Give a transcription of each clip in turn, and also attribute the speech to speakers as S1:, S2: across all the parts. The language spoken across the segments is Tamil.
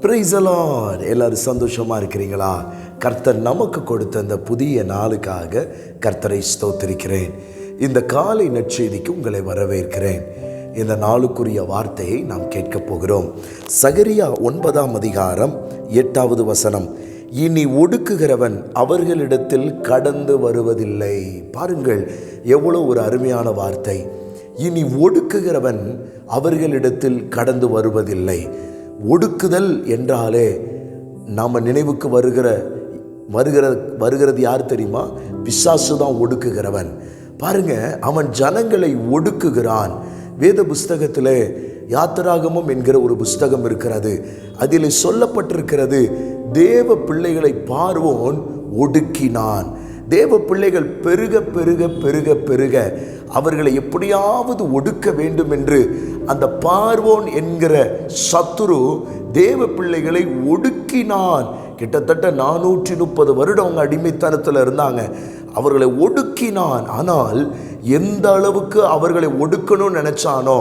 S1: பிரைசலான் எல்லாரும் சந்தோஷமா இருக்கிறீங்களா? கர்த்தர் நமக்கு கொடுத்த அந்த புதிய நாளுக்காக கர்த்தரை ஸ்தோத்திருக்கிறேன். இந்த காலை நற்செய்திக்கு உங்களை வரவேற்கிறேன். இந்த நாளுக்குரிய வார்த்தையை நாம் கேட்கப் போகிறோம். சகரியா ஒன்பதாம் அதிகாரம் எட்டாவது வசனம். இனி ஒடுக்குகிறவன் அவர்களிடத்தில் கடந்து வருவதில்லை. பாருங்கள் எவ்வளோ ஒரு அருமையான வார்த்தை. இனி ஒடுக்குகிறவன் அவர்களிடத்தில் கடந்து வருவதில்லை. ஒடுக்குதல் என்றாலே நாம் நினைவுக்கு வருகிற வருகிற வருகிறது யார் தெரியுமா? பிசாசு தான் ஒடுக்குகிறவன். பாருங்க அவன் ஜனங்களை ஒடுக்குகிறான். வேத புஸ்தகத்தில் யாத்திராகமம் என்கிற ஒரு புஸ்தகம் இருக்கிறது. அதில் சொல்லப்பட்டிருக்கிறது தேவ பிள்ளைகளை பார்வோன் ஒடுக்கினான். தேவ பிள்ளைகள் பெருக பெருக பெருக பெருக அவர்களை எப்படியாவது ஒடுக்க வேண்டும் என்று அந்த பார்வோன் என்கிற சத்துரு தேவ பிள்ளைகளை ஒடுக்கினான். கிட்டத்தட்ட நானூற்றி முப்பது வருடம் அவங்க அடிமைத்தனத்தில் இருந்தாங்க. அவர்களை ஒடுக்கினான். ஆனால் எந்த அளவுக்கு அவர்களை ஒடுக்கணும்னு நினச்சானோ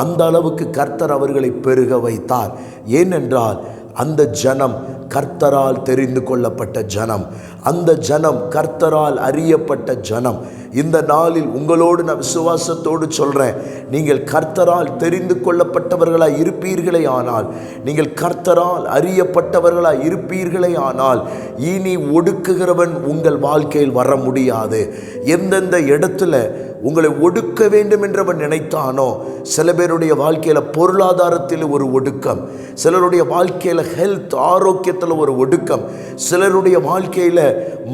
S1: அந்த அளவுக்கு கர்த்தர் அவர்களை பெருக வைத்தார் ஏனென்றால் அந்த ஜனம் கர்த்தரால் தெரிந்து கொள்ளப்பட்ட ஜனம். அந்த ஜனம் கர்த்தரால் அறியப்பட்ட ஜனம். இந்த நாளில் உங்களோடு நான் விசுவாசத்தோடு சொல்கிறேன் நீங்கள் கர்த்தரால் தெரிந்து கொள்ளப்பட்டவர்களாய் இருப்பீர்களே ஆனால் நீங்கள் கர்த்தரால் அறியப்பட்டவர்களாய் இருப்பீர்களே ஆனால் இனி ஒடுக்குகிறவன் உங்கள் வாழ்க்கையில் வர முடியாது. எந்தெந்த இடத்துல உங்களை ஒடுக்க வேண்டும் என்றவன் நினைத்தானோ? சில பேருடைய வாழ்க்கையில் பொருளாதாரத்தில் ஒரு ஒடுக்கம் சிலருடைய வாழ்க்கையில் ஹெல்த் ஆரோக்கியத்தில் ஒரு ஒடுக்கம் சிலருடைய வாழ்க்கையில்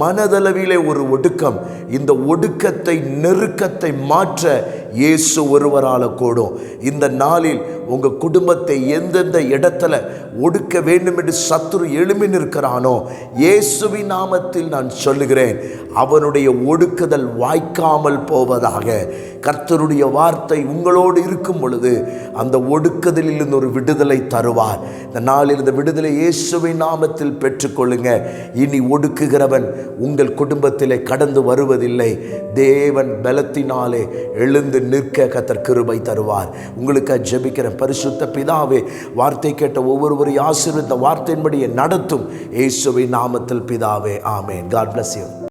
S1: மனதளவிலே ஒரு ஒடுக்கம். இந்த ஒடுக்கத்தை நெருக்கத்தை மாற்ற இயேசு ஒருவரால் கூடும். இந்த நாளில் உங்கள் குடும்பத்தை எந்தெந்த இடத்துல ஒடுக்க வேண்டும் என்று சத்துரு எழுமி நிற்கிறானோ இயேசுவின் நாமத்தில் நான் சொல்லுகிறேன் அவனுடைய ஒடுக்குதல் வாய்க்காமல் போவதாக. கர்த்தருடைய வார்த்தை உங்களோடு இருக்கும் பொழுது அந்த ஒடுக்குதலில் இருந்து ஒரு விடுதலை தருவார். இந்த நாளில் இந்த விடுதலை இயேசுவின் நாமத்தில் பெற்றுக்கொள்ளுங்க. இனி ஒடுக்குகிறவன் உங்கள் குடும்பத்திலே கடந்து வருவதில்லை. தேவன் பலத்தினாலே எழுந்து நிற்க கத்தர் கிருபை தருவார். உங்களுக்கு ஜெபிக்கிற பரிசுத்த பிதாவே வார்த்தை கேட்ட ஒவ்வொருவரையும் ஆசீர்வித்த வார்த்தையின்படியே நடத்தும். இயேசுவின் நாமத்தில் பிதாவே ஆமேன். God bless you